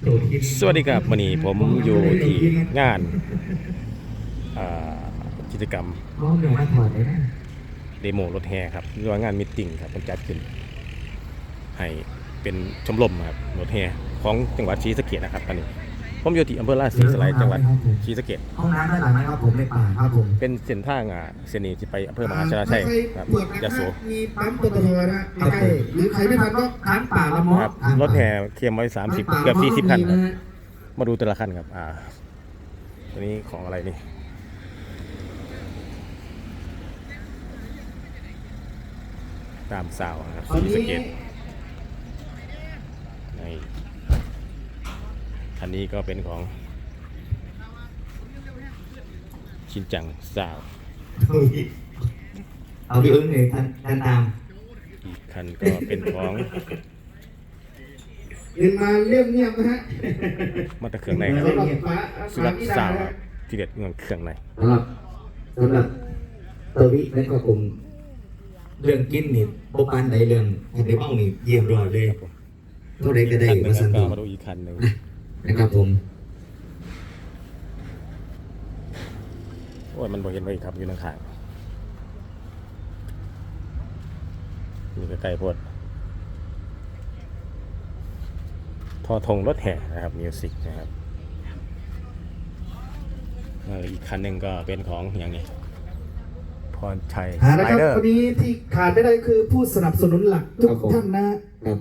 สวัสดีครับวันนี้ผมอยู่ที่งานกิจกรรมเดโมรถแห่ครับหรือว่างานมิทติ้งครับมันจัดขึ้น ให้เป็นชมรมครับรถแห่ของจังหวัดศรีสะเกษนะครับตอนนี้ ผมอยู่ที่อำเภอราชสีสไลยจังหวัดศรีสะเกษห้องน้ำด้านหลังนะครับผมในป่าครับผมเป็นเส้นทางอ่าเส้นนี้ที่ไปอำเภอมหาชนะชัยครับเปิดยะโสมีปั๊มปตทนะใกล้ๆหรือใครไม่ทันก็ทานป่าละมอครับรถแห่เคียมไว้สามสิบเกือบสี่สิบคันครับมาดูแต่ละคันครับอ่าตัวนี้ของอะไรนี่ตามสาวนะครับตอนสีนี้สะเกตใน คันนี้ก็เป็นของชินจังสาวเอาพี่อึ้งเลยทันทันตามอีกคันก็เป็นของเรียนมาเรียบเงียบนะฮะมาตะเครื่องในครับสำหรับฟ้าสุรัตฟ้าสาวนะฮะที่เด็ดเงินเครื่องในสำหรับสำหรับตัววิและก็ผมเรื่องกินนี่โบปานใดเรื่องอันเดบ้องนี่เยี่ยมยอดเลยครับผมเท่าใดก็ได้คันหนึมางสันก็ติมาดูอีกคันหนึ่ง นะครับผมโอ้ยมันบ่เห็นไว้ครับอยู่ข้างๆนี่ก็ใกล้โพดทอทงรถแห่นะครับมิวสิกนะครับเอ่ออีกคันหนึ่งก็เป็นของอย่างนี้พรชัยอ่าสนะไลครับเดอร์วันนี้ที่ขาดไม่ได้คือผู้สนับสนุนหลักทุกท่านนะฮะครับ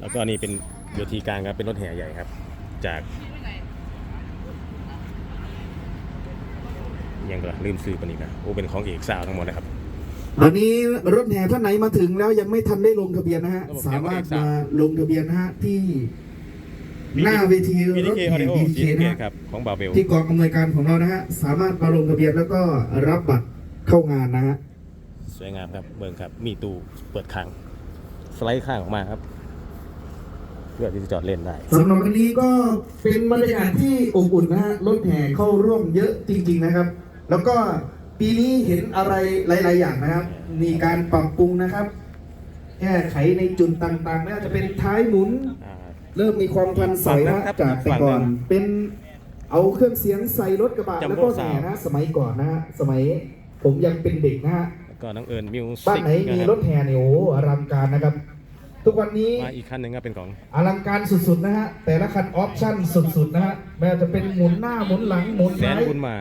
แล้วก็นี่เป็น เวทีกลางครับเป็นรถแห่ใหญ่ครับ จากยังก็ลืมซื้อปานนี้นะโอ้เป็นของเอกสาวทั้งหมดนะครับวันนี้รถแห่ท่านไหนมาถึงแล้วยังไม่ทันได้ลงทะเบียนนะฮะระบบสามารถแจ้งมาเอกสารลงทะเบียนนะฮะที่หน้าเวทีรวีดีถเคแห่ออดิโอดีสีเคสะเกนะตฮะครับของบาเบลที่กองอำนวยการของเรานะฮะสามารถมาลงทะเบียนแล้วก็รับบัตรเข้างานนะฮะสวยงามครับเบิ่งครับมีตู้เปิดค้างสไลด์ข้างออกมาครับ เพื่อที่จะจอดเล่นได้สำหรับวันนี้ก็เป็นบรรยากาศที่อบอุ่นนะฮะรถแห่เข้าร่วมเยอะจริง ๆนะครับ แล้วก็ปีนี้เห็นอะไรหลาย ๆ อย่างนะครับ มีการปรับปรุงนะครับ แก้ไขในจุดต่างๆไม่ว่าจะเป็นท้ายหมุน อ่า เริ่มมีความทันสมัยนะครับจากแต่ก่อนฝั่งหนึ่งเป็นเอาเครื่องเสียงใส่รถกระบะจัมโบ้แล้วก็ซาวด์แห่นะสมัยก่อนนะฮะสมัยผมยังเป็นเด็กนะฮะแล้วก็น้องเอิญมิวบ้านสิกไหนนะมีครรับถแห่เนี่ยโอ้โหอลังการนะครับ ทุกวันนี้มาอีกคันหนึ่งก็เป็นของอลังการสุดๆนะฮะ แต่ละคันออปชั่นสุดๆนะฮะไม่ว่าจะเป็นหมุนหน้าหมุนหลังหมุนแสนท้ายบุญมา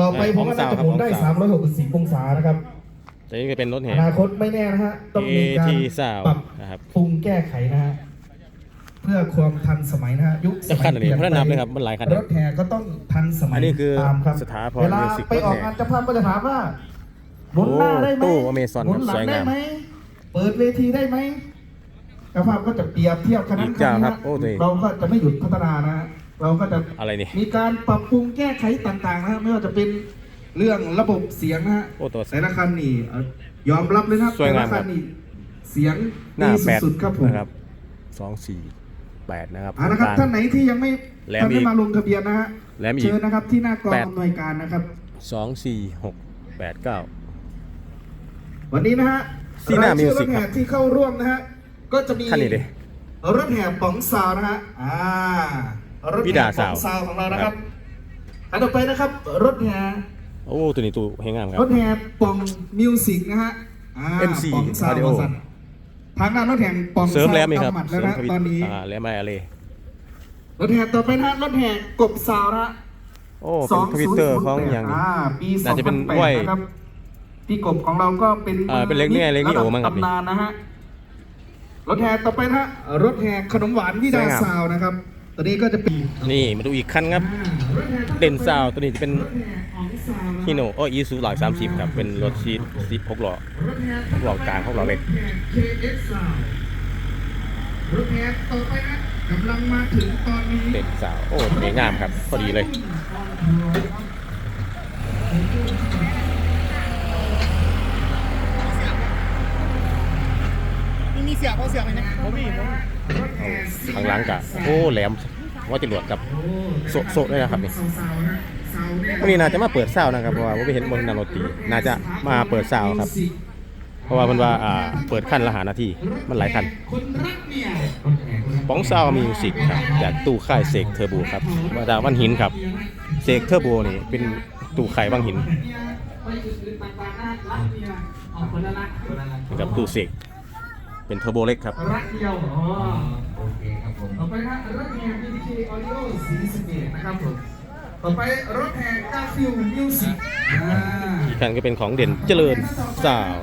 ต่อไปผมว่าน่าจะหมุนได้ของสาว360องศานะครับแต่นี่ก็เป็นรถอแห่นาคตไม่แน่นะฮะต้องเอมีการทีสาวปรับนะครับ ปรุงแก้ไขนะฮะเพื่อความทันสมัยนะฮะยุคสจะมัคัยนอะไรเปลี่ยนพระไปนำเลยครับมันหลายคันรถแห่ก็ต้องทันสมัยอันนี้คือตามครับสถาพรเวลามิวสิกไปออกรถแห่งานเจะภาพก็จะถามว่าหมุนหน้าได้ไหมตู้ Amazon หมุนหลัสวยงได้งามไหมเปิดเวทีได้ไหม เจ้าภาพก็จะเปรียบเทียบคณะอีกเจ้าครับนะโอ้ตัวเองเราก็จะไม่หยุดพัฒนานะฮะเราก็จะอะไรนี่ มีการปรับปรุงแก้ไขต่างๆนะฮะไม่ว่าจะเป็นเรื่องระบบเสียงนะฮะโอ้ตัว แต่ละคันนี่เอ่อยอมรับเลยนะครับสวยแต่งามละคันนี่เสียงหน้าดีแปดสุดๆครับผมนะครับสองสี่แปดนะครับเอาละครับกลางท่านไหนที่ยังไม่แหลมท่านอีไม่กมาลงทะเบียนนะฮะแหลมอีกเชิญนะครับที่หน้ากองแปด อำนวยการนะครับ สองสี่หกแปดเก้า วันนี้นะฮะที่หน้ารายชื่อร Music ถแห่ครับที่เข้าร่วมนะฮะ ก็จะมีคันนี้ดิ รถแห่ป๋องซาวนะฮะอ่ารถวิแห่ดาป๋ซาอวงซาวของเรานะคครัรับบอันต่อไปนะครับ รถแห่โอ้ตัวนี้ตู้เฮงงามครัรบถแห่ป่องมิวสิกนะฮะอ่า MC ป๋องซาว Audio มาสั่นทางด้านรถแห่ป่องเสริมซาวแหลมอีกครับกำหมัดเสแล้วริมนะทวิตตอนนี้ อ่าแหลมไออะไรรถแห่ต่อไปนะฮะรถแห่กบซาวนะฮะ โอ้เป็นทวิตเตอร์ของอย่างนี้อ่าปีน่าจะเป็น2008ไหว้นะครับพี่กบของเราก็เป็นอ่าเป็นเล็กนี่ไงเล็กนี่โอมั้งครับ ตำนานนะฮะ รถแห่ต่อไปนะฮะรถแห่ขนมหวานวิดาสวยงามซาวนะครับ ตอนนี้ก็จะเป็นนี่มาดูอีกคันครับ เด่นซาวตัวนี้จะเป็นฮิโนโอ้อีซูหลายสามสิบครับ เป็นรถชีทสิบหกล้อพวกเรากลางพวกเราเล็ก KX ซาวรถแห่ต่อไปนะกำลังมาถึงตอนนี้เด่นซาว โอ้สวยงามครับ พอดีเลย มีเสียงเขาเสียงไหมนะผมมีข้างหลังกะโอ้แหลมว่าจะหลวดกับโซโซด้วยนะครับนี่วันนี้น่าจะมาเปิดเศร้านะครับเพราะว่าผมไปเห็นบนนันโรตีน่าจะมาเปิดเศร้าครับ เพราะว่าเพิ่นว่าอ่าเปิดขั้นละหานาทีมันหลายขั้นคนรักเนี่ยปของซาวมิวสิกครับจากตู้ค่ายเสกเทอร์โบครับมาดาวันหินครับเสกเทอร์โบนี่เป็นตู้ค่บางหินกับตู้เสก เป็นเทอร์โบเล็กครับ รักเดียวอ๋อโอเคครับผมต่อไปนะรถแห่ BTK Audio สีสะเกตนะครับผมต่อไปรถแห่กาฟิลมิวสิกอ่าอีกคันก็เป็นของเด่นเจริญสาว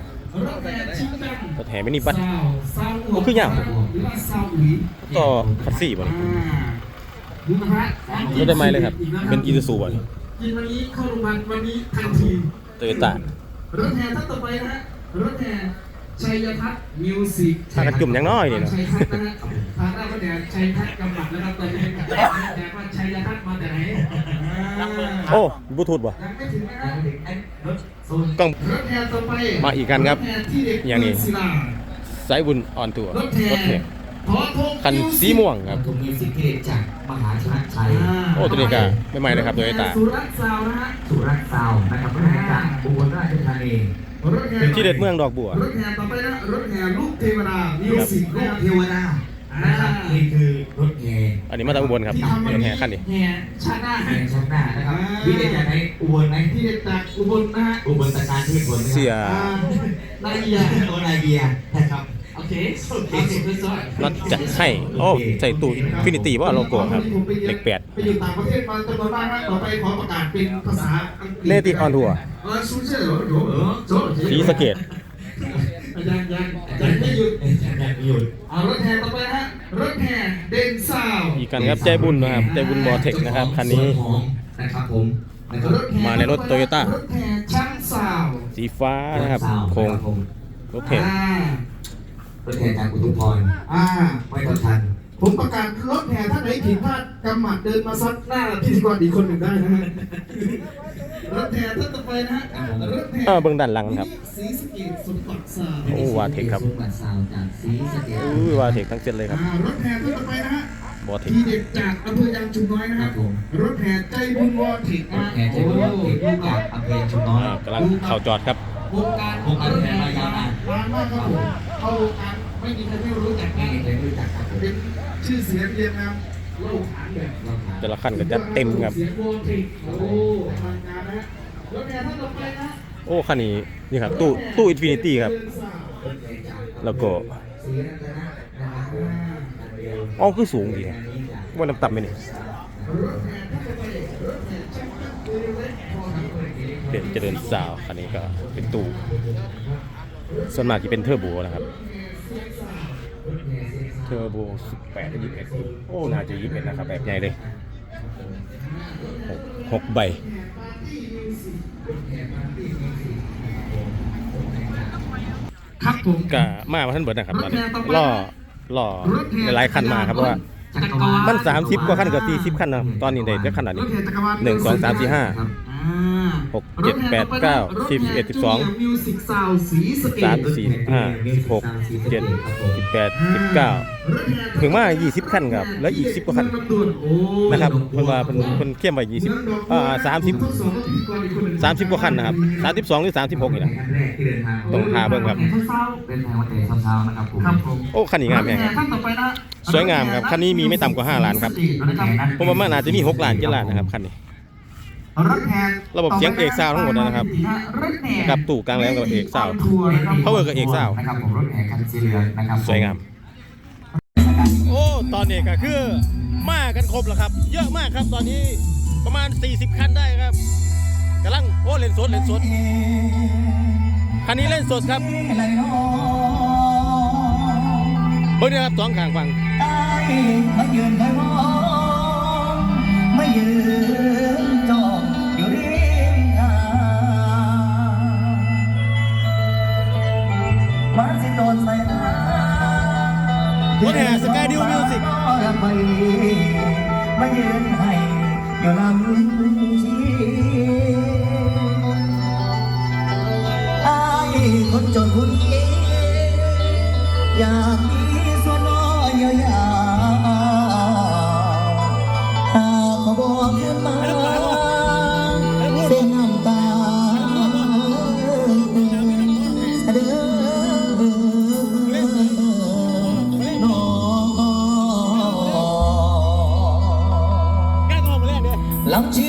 รถแห่ชิงจังรถแห่มินิบัสซาวซาวโอ้คืออย่าง หรือว่าซาวอุ๋ยต่อคัสซี่บ่อ่านี่ดูนะฮะรถได้ไหมเลยครับเป็นอีซูซูบ่นี่ กินวันนี้เข้าโรงพยาบาลวันนี้ทันที โตโยต้ารถแห่ท่านต่อไปนะฮะรถแห่ ชัยทัศน์มิวสิกถ้ากันจุ่มยังน้อยนี่เนาะชัยทัศน์นะฮะทางด้านก็เนี่ยชัยทัศน์กำลังนะครับตอนนี้แต่ว่าชัยทัศน์มาแต่ไหนอ่าโอ้บลูทูธบ่ยังไม่ถึงนะครับรถโซนต้องรถแห่ต่อไปมาอีกคันครับถแห่ที่เด็กอย่างนี้ศิลาสายบุญออนทัวร์รถแห่รถแห่ขอทงคันสีม่วงครับทุกมิวสิกที่เด็ดจากมหาชนะชัยโอ้ตัวนี้ก็ไม่ใหม่เลยครับโตโยต้าสุรัตน์ซาวน์นะฮะสุรัตน์ซาวน์นะครับรถแห่จากอุบลราชธานีรถแห่ เป็นที่เด็ดเมืองดอกบัว รถแห่ต่อไปนะรถแห่ลูกเทวดามิวสิกลูนะกครับเทวดานะครับนี่คือรถแห่อันนี้มาจากอุบลครับที่ทำรถแห่คันนี้แห่ชาติหน้าแห่ชั้นหน้านะครับที่เด็ดจากไหนอุบลไหมที่เด็ดจากอุบลนะฮะอุบลตะการที่ผลเสียอ่านายเอียโอนาเบียนะครับ โอเคโอเคสุดยอดน็อตจัดให้ โอ้ ใส่ตู้ฟินิตี้ว่าโลโก้ครับเลขแปดไปอยู่ต่างประเทศมาจำนวนมากครับต่อไปขอประกาศเป็นภาษาอังกฤษเนติออนทัวร์เออซูเซ่เหรอโหเออโจ้สีสะเกตยังยังยังไม่หยุดแบบหยุดเอารถแห่ต่อไปนะฮะรถแห่เดนซาวอีกคันครับใจบุญนะครับใจบุญบอเทคนะครับคันนี้นะครับผมนะครับมาในรถ Toyota รถแห่ช่างซาวสีฟ้านะครับโครงรถแห่อ่า รถแห่จากอุทุมพรอ่าไม่ต้องทัน ผมประกาศรถแห่ท่านไหนผิดพลาดกำหมัดเดินมาซัดหน้าพิธีกรอีกคนหนึ่งได้นะฮะรถแห่ท่านต่อไปนะฮะรถแห่เออเบื้องด้านหลังครับสีสะเกตสมบัติซาวโอ้วาเทคครับสมบัติซาวน์จากศรีสะเกษอุ้ยวาเทคทั้งเซตเลยครับอ่ารถแห่ท่านต่อไปนะฮะบอเทคทีเด็ดจากอำเภอยางชุมน้อยนะคครัรับบผมรถแห่ใจบุญวอทิกรถแห่จากอุทุมพรจากอำเภอชุมน้อยอ่ากำลังเข้าจอดครับ วงการวงการแห่มายาวนานนานมากครับผมเข้าวงการไม่มีใครไม่รู้จักไม่นะมีใครรู้จักครับเป็นชื่อเสียงเรียงนามโลกฐานแบบเราผ่านแต่ละคันก็จะเต็มครับ เสียงวอทิกโอ้อลังการนะรถแห่ท่านต่อไปนะโอ้คันนี้นี่ครับตู้ตู้อินฟินิตี้ครับ แล้วก็อ๋อคือสูงดีครับว่าน้ำต่ำไปนี่รถแห่ท่านต่งเดีเด่นเจริญสาวคันนี้ก็ เป็นตู้ส่วนมากจะเป็นเทอร์โบนะครับ เทอร์โบ 18หรือ21โอ้ น่าจะ21นะครับ แบบใหญ่เลยหกหกใบครับผมก็มาว่าท่านเบิร์ดนะครับตอนนี้ล่อล่อหลายๆคันมาครับเพราะว่าจักรวาลมัน30กว่าคันกับ40คันนะตอนนี้ได้ได้ขนาดรนี้ถแห่จักรวาลหนึ่งสองสามสี่ห้าอ่า หกเจ็ดแปดเก้าสิบสิบเอ็ดสิบสองรถแห่มิวสิกซาวสีสะเกสามตสี่ห้าสิบหกเจ็ดสิบแปดสิบเก้าถึงว่า20คันครับ แล้วอีก10กว่าคันนะครับเพิ่นว่าเพิ่นเพิ่นเข้มไว้20อ่า30 30กว่าคันนะครับ32หรือ36นี่นะต้องหาเบิ่งครับเดินทางมาแต่เช้าๆนะครับผมครับผมโอ้คันนี้งามแฮงครับท่านต่อไปนะสวยงามครับคันนี้มีไม่ต่ำกว่า 5 ล้านครับผมว่ามันอาจจะมี 6 ล้าน7ล้านนะครับคันนี้ รถแห่ระบบเสียงเอกซาวด์ทั้งหมดนะครับรถแห่กับตู้กลางแหลมกับเอกซาวด์ทัวร์นะครับ Power กับเอกซาวด์นะครับผมรถแห่คันสีเหลืองนะครับผสวยงามโอ้ตอนนี้ก็คือมากันครบแล้วครับ เยอะมากครับตอนนี้ประมาณ 40 คันได้ครับกำลังโอ้เล่นสดเล่นสดคันนี้เล่นสดครับเบิ่งนี่ครับสองข้างฟังมายืนคอยมองมายืน มาสิโดนใส่ตารถแห่ Sky Dew Music ไปมายืนให้อยู่ลำชีอายคนจนคนเองอยาก น้ำ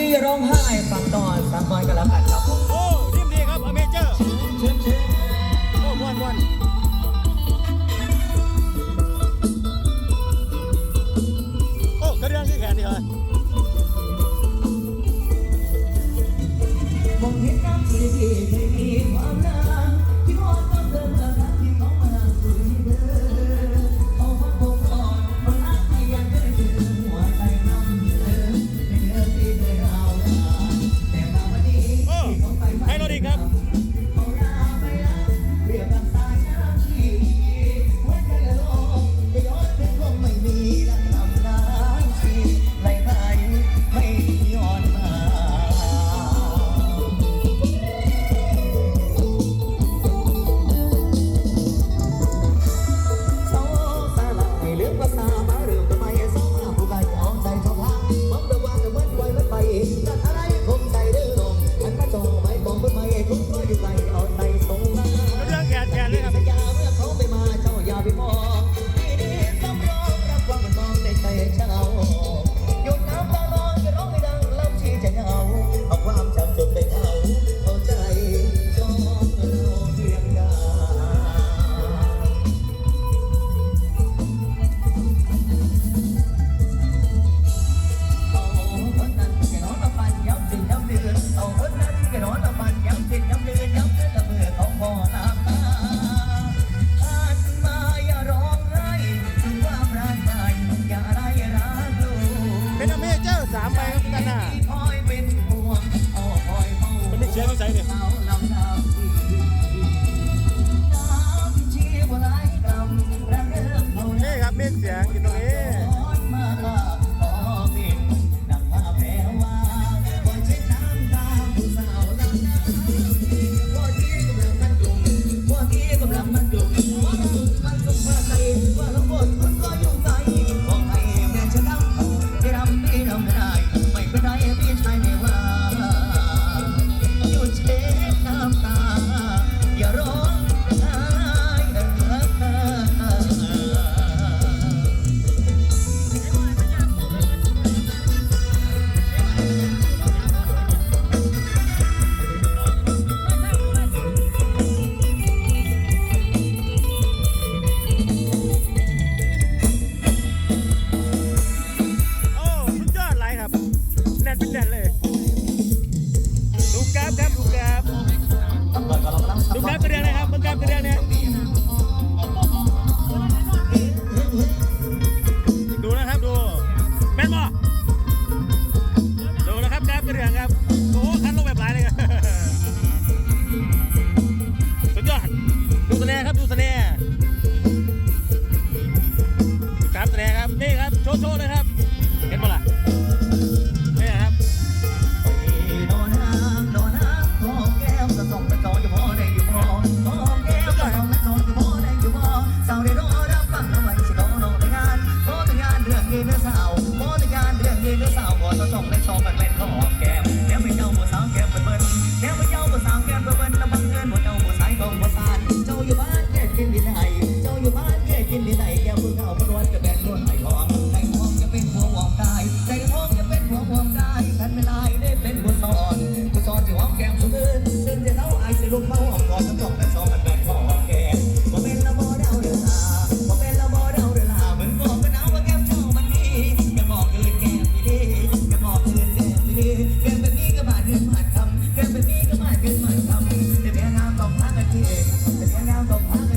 งามสมพัน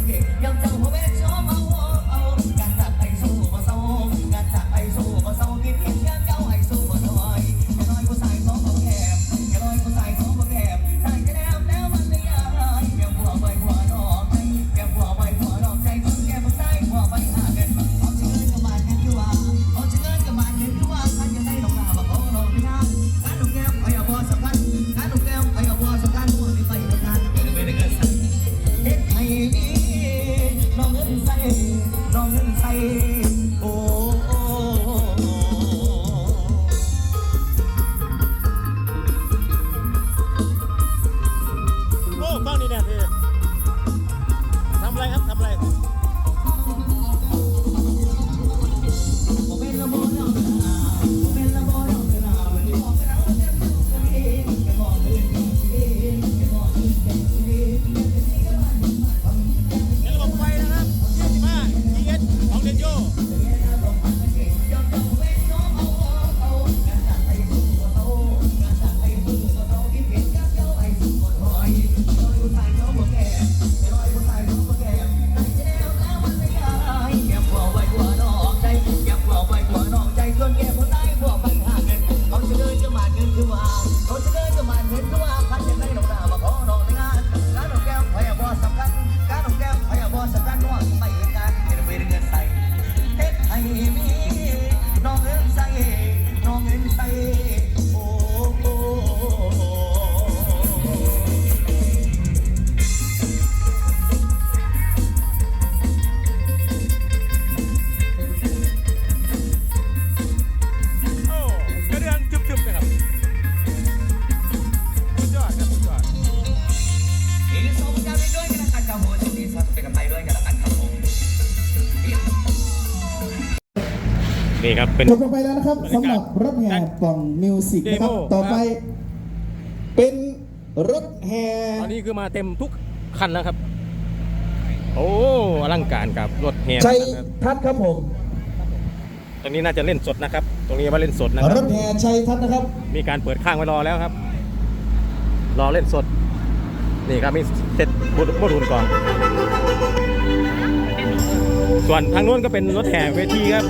เป็นจบลงไปแล้วนะครับสำหรับรถแห่ป่องมิวสิกนะครับเดโมต่อไป เป็นรถแห่ตอนนี้คือมาเต็มทุกคันแล้วครับ โอ้อลังการกับรถแห่ชัยนะครับทัศน์ครับผมตตรงนี้น่าจะเล่นสดนะครับ ตรงนี้มาเล่นสดนะครรับ ถแห่ชัยทัศน์นะครับ มีการเปิดข้างไว้รอแล้วครับ รอเล่นสด นี่ครับมีเซตบูดบูดุนก่อนส่วนทางนู้นก็เป็นรถแห่เวทีครับ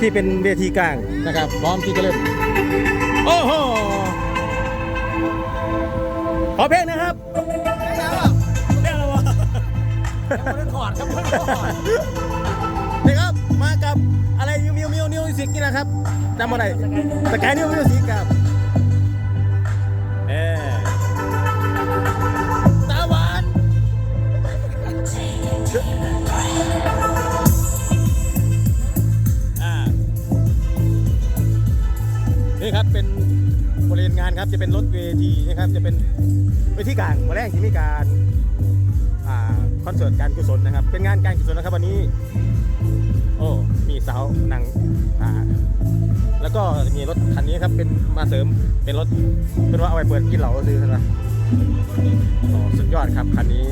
ที่เป็นเวทีกลางนะครับ พร้อมที่จะเล่นโอ้โหขอเพลงนะครับเพลงอะไรวะถอดครับนี่ครับมากับอะไรมิวมิวมิวมิวสิกนี่นะครับจำอะไรสกายนิวมิวสิกครับ นี่ครับเป็นบริเวณงานครับจะเป็นรถเวทีนะครับจะเป็นเวทีกลางมาแรกที่มีการอคอนเสิร์ตการกุศลนะครับ เป็นงานการกุศลนะครับวันนี้ โอ้มีเสาหนังอ่าแล้วก็มีรถคันนี้ครับเป็นมาเสริมเป็นรถเป็นว่าเอาไปเปิดกินเหล้าซื้อนะสุดยอดครับคันนี้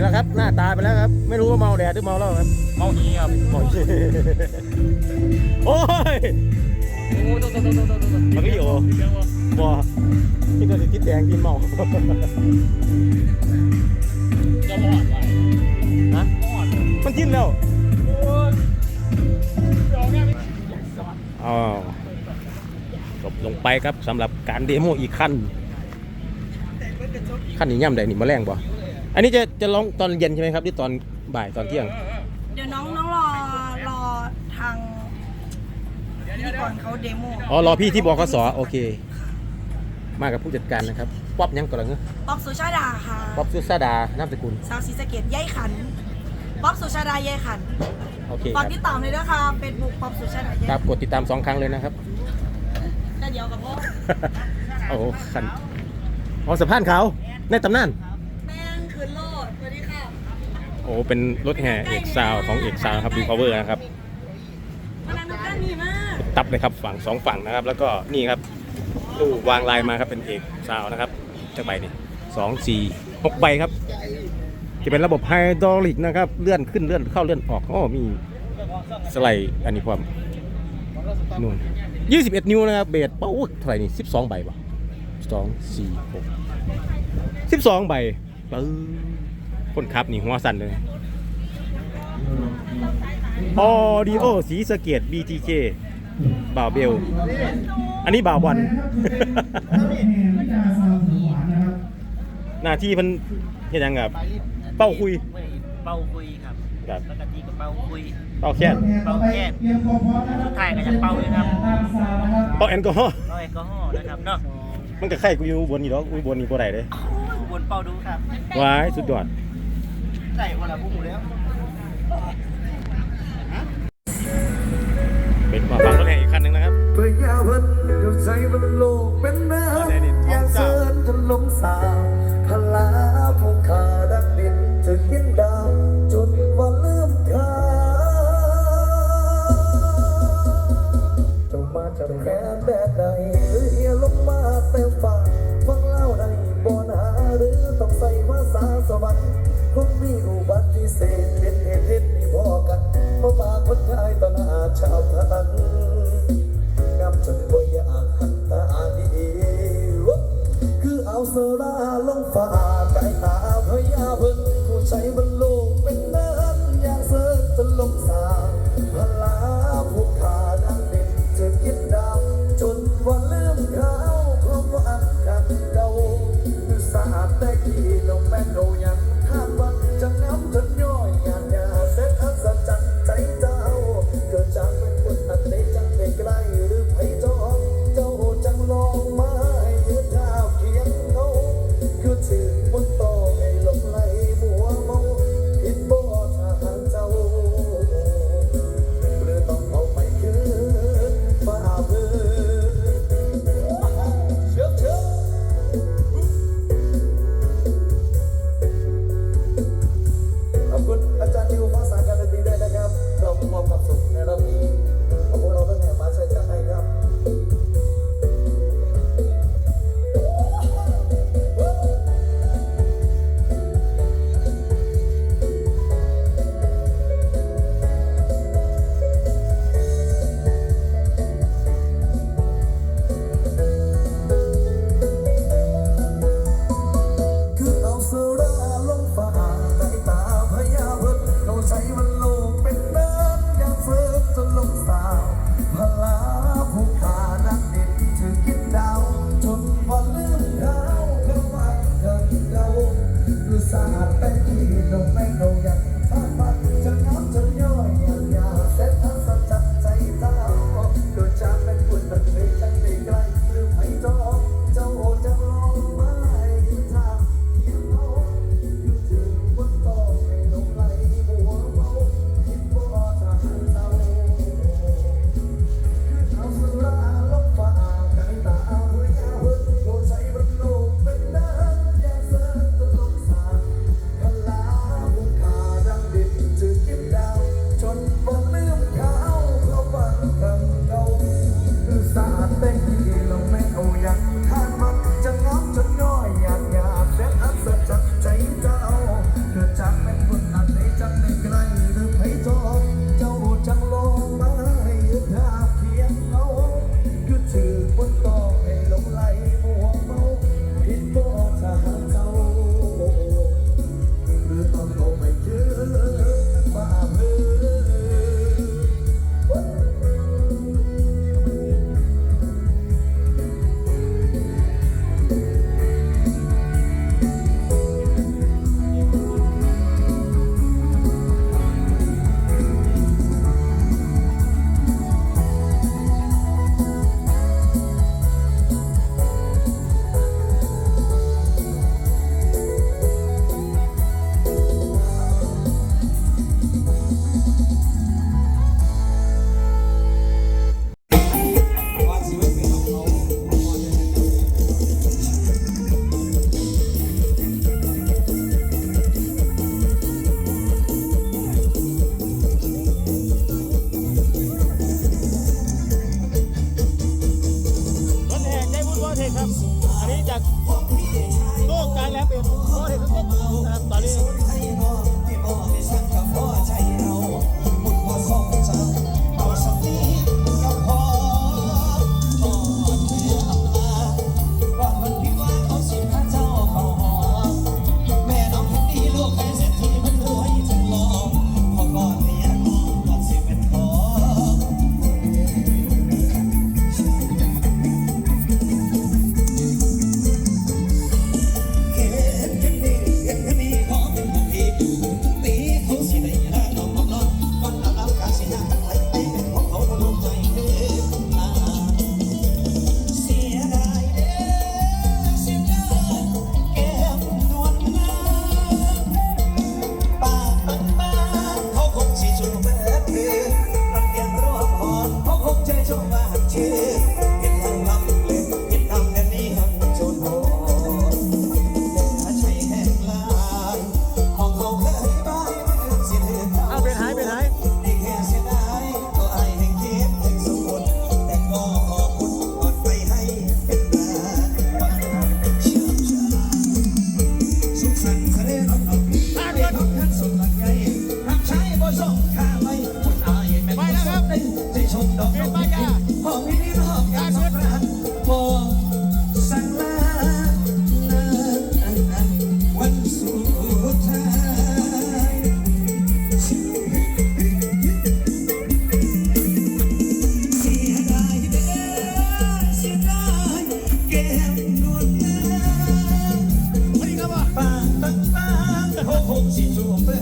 แล้วครับ หน้าตาไปแล้วครับ ไม่รู้ว่าเมาแดดหรือเมาเหล้าครับเมาอีครับเมาอีโอ้ยมันก็อยู่บ่ที่ตัวสิทิศแดงกินเมาฮะมันกินแล้วอ้าวจบลงไปครับสำหรับการเดโมอีกขั้นขั้นนี้ย่ำใดนี่มาแรงบ่ อันนี้จะจะร้องตอนเย็นใช่ไหมครับหรือตอนบ่ายตอนเที่ยง เดี๋ยวน้องน้องรอรอทางพิธีกรเขาเดโมอ๋อรอพี่ที่บกสโอเค มากับผู้จัดการนะครับป๊อบยังก่อนเหรอเงี้ยป๊อปสุชาดาค่ะป๊อบซุสาดานามสกุลสาวศรีสะเกดย่ายขันป๊อปสุชาดาย่ายขันโอเคคฝารักบติดตามเลยด้วยค่ะเฟซบุ๊กป๊อปสุชาดาย่ายครับกดติดตามสองครั้งเลยนะครับแต่เดียวกับพ่อโอ้โหขันอ๋อสะพานขาวในตำนานแม่ง คืนโลดสวัสดีค่ะโอ้เป็นรถแห่เอกซาวของเอกซาวครับดูพาวเวอร์นะครับพนันทุกท่านดีมากตับเลยครับฝั่งสองฝั่งนะครับ แล้วก็นี่ครับตู้วางลายมาครับเป็นเอกซาวนะครับจากใบนี่สองสี่หกใบครับ จะเป็นระบบไฮดรอลิกนะครับเลื่อนขึ้นเลื่อนเข้าเลื่อนออกอ๋อมีสไลด์อันนี้ความนู่นยี่สิบเอ็ดนิ้วนะครับเบสเป้าอุ๊ยเท่าไหร่นี่สิบสองใบป่ะสองสี่หกสิบสองใบ ปื้อคนขับนี่หัวสั่นเลยออดีโอสีสะเกต BTK บ่าวเบล อันนี้บ่าวบอลหน้าที่เพิ่นเฮ็ดหยังกับ เป้าคุย เป้าคุยครับครับปกติก็เป้าคุย เป้าแค่นเป้าแก้สุดท้ายก็จะเป้าเลยครับเป้าแอลกอฮอล์เป้าแอลกอฮอล์นะครับเนาะมันก็ไข่กูอยู่บนนี่ดอกอุ้ยบนนี่บ่ได้เด้บ นเป้าดูครับว้ายสุดยอดใส่คนละพุ่งแล้วเป็นมาฟังรถแห่อีกคันหนึงนะครับพยาพันอยู่ใจมันโลกเป็นน้ำอย่างเสินทะลงสา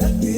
จู